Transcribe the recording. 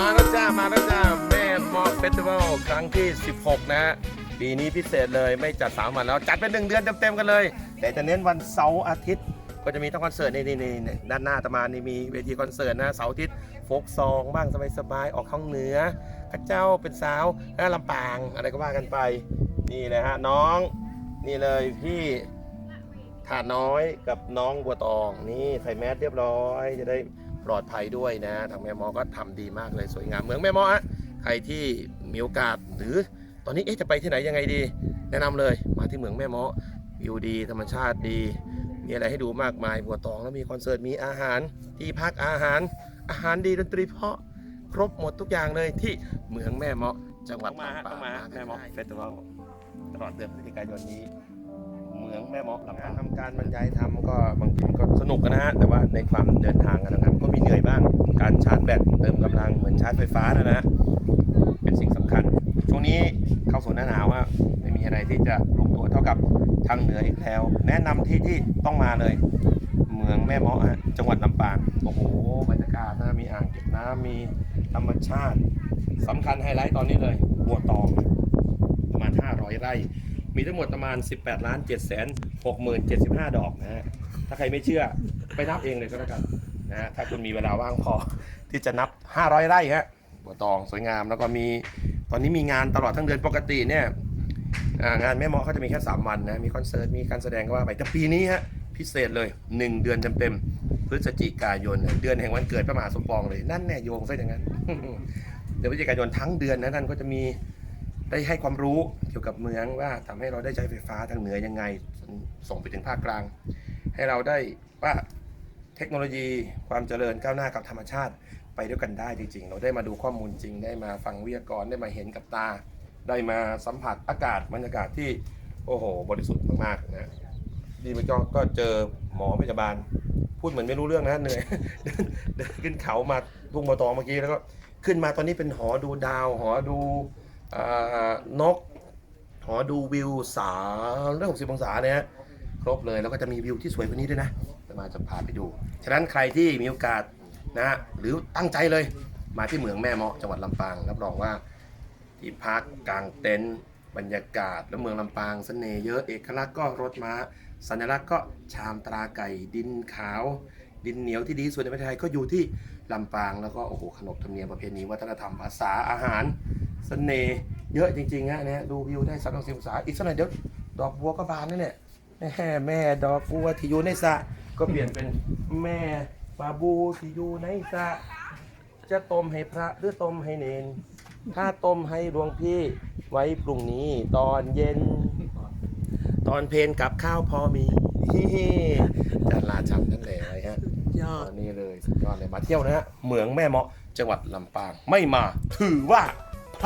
มาแล้วจ้า มาแล้วจ้า แม่มอเฟสติวัลครั้งที่ 16 นะฮะ ปีนี้พิเศษเลยไม่จัด 3 วันแล้ว จัดเป็น 1 เดือนเต็ม ๆ กันเลย แต่จะเน้นวันเสาร์อาทิตย์ ก็จะมีทั้งคอนเสิร์ตนี่นี่นี่ด้านหน้าตะมานนี่มีเวทีคอนเสิร์ตนะเสาร์อาทิตย์โฟกซองบ้างสบายๆออกข้างเหนือข้าเจ้าเป็นสาวหน้าลำปางอะไรก็ว่ากันไป นี่เลยฮะน้อง นี่เลยพี่ถาดน้อยกับน้องบัวตองนี่ใส่แมสเรียบร้อยจะได้ ปลอดภัยด้วยนะทางแม่หมอก็ทำดีมากเลยสวยงามเมืองแม่หมอฮะใครที่มีโอกาสหรือตอนนี้เอ๊ะจะไปที่ไหนยังไงดี แนะนำเลยมาที่เมืองแม่หมอวิวดี ธรรมชาติดี มีอะไรให้ดูมากมายบัวตองแล้วมีคอนเสิร์ตมีอาหาร ที่พักอาหาร อาหารดีดนตรีเพราะครบหมดทุกอย่างเลยที่เมืองแม่เมาะจังหวัดต้องมาฮะลำปต้องมาฮะแม่เมาะเฟสติวัลตลอดเดือนพฤศจิกายนนี้เมืองแม่เมาะลำปางทำการบรรยายทำก็บางทีมันก็สนุกนะฮะแต่ว่าในความเดินทางกันนะครับ ก็มีเหนื่อยบ้างการชาร์จแบตเติมกำลังเหมือนชาร์จไฟฟ้านะนะเป็นสิ่งสำคัญ ช่วงนี้เข้าสู่หน้าหนาวว่าไม่มีอะไรที่จะลงตัวเท่ากับทางเหนืออีกแล้ว แนะนำที่ที่ต้องมาเลย เมืองแม่เมาะฮะจังหวัดลำปางโอ้โหบรรยากาศนะมีอ่างเก็บน้ำมีธรรมชาติสำคัญไฮไลท์ตอนนี้เลยบัวตองประมาณ500ไร่ มีทั้งหมดประมาณ 18ล้าน7แสน6หมื่น75 ดอกนะฮะ ถ้าใครไม่เชื่อไปนับเองเลยก็แล้วกันนะฮะ ถ้าคุณมีเวลาว่างพอที่จะนับ 500 ไร่ฮะบัวตองสวยงามแล้วก็มีตอนนี้มีงานตลอดทั้งเดือนปกติเนี่ยงานแม่เมาะเขาจะมีแค่ 3 วันนะ มีคอนเสิร์ต มีการแสดงก็ว่าไปแต่ปีนี้ฮะพิเศษเลย 1 เดือนเต็มๆพฤศจิกายน เดือนแห่งวันเกิดพระมหาสมปองเลยนั่นแน่โยงซะอย่างนั้น เดือนพฤศจิกายนทั้งเดือนนะท่านก็จะมี ได้ให้ความรู้เกี่ยวกับเมืองว่าทำให้เราได้ใช้ไฟฟ้าทางเหนือยังไง ส่งไปถึงภาคกลาง ให้เราได้ว่าเทคโนโลยีความเจริญก้าวหน้ากับธรรมชาติไปด้วยกันได้จริง ๆ เราได้มาดูข้อมูลจริง ได้มาฟังวิทยากรได้มาเห็นกับตา ได้มาสัมผัสอากาศบรรยากาศที่โอ้โห บริสุทธิ์มากๆนะดีไปก็ก็เจอหมอพยาบาล พูดเหมือนไม่รู้เรื่องนะเหนื่อยเดินขึ้นเขามาทุ่งบัวตองเมื่อกี้แล้วก็ขึ้นมาตอนนี้เป็นหอดูดาวหอดู นกหอดูวิวสามร้อยหกสิบองศาเนี่ยครบเลยแล้วก็จะมีวิวที่สวยกว่านี้ด้วยนะจะมาจะพาไปดู ฉะนั้นใครที่มีโอกาสนะฮะหรือตั้งใจเลยมาที่เมืองแม่เมาะจังหวัดลำปางรับรองว่าที่พักกลางเต็นท์บรรยากาศแล้วเมืองลำปางเสน่ห์เยอะเอกลักษณ์ก็รถม้า สัญลักษณ์ก็ชามตราไก่ดินขาว ดินเหนียวที่ดีที่สุดในประเทศไทยก็อยู่ที่ลำปางแล้วก็โอ้โหขนบธรรมเนียมประเพณีวัฒนธรรมภาษาอาหาร เสน่ห์เยอะจริงๆฮะเนี่ยดูวิวได้สามร้อยสิบองศาอีกสักหน่อยเดี๋ยวดอกบัวก็บานแล้วเนี่ยแม่แม่ดอกบัวที่อยู่ในสระก็เปลี่ยนเป็นแม่ปลาบูที่อยู่ในสระจะต้มให้พระหรือต้มให้เนน ถ้าต้มให้หลวงพี่ไว้พรุ่งนี้ตอนเย็น ตอนเพลนกับข้าวพอมีจันลาจำนั่นแหละไว้ฮะยอตดอนนี้เลยสุดยอดเลยมาเที่ยวนะฮะเหมืองแม่เมาะจังหวัดลำปางไม่มาถือว่า พ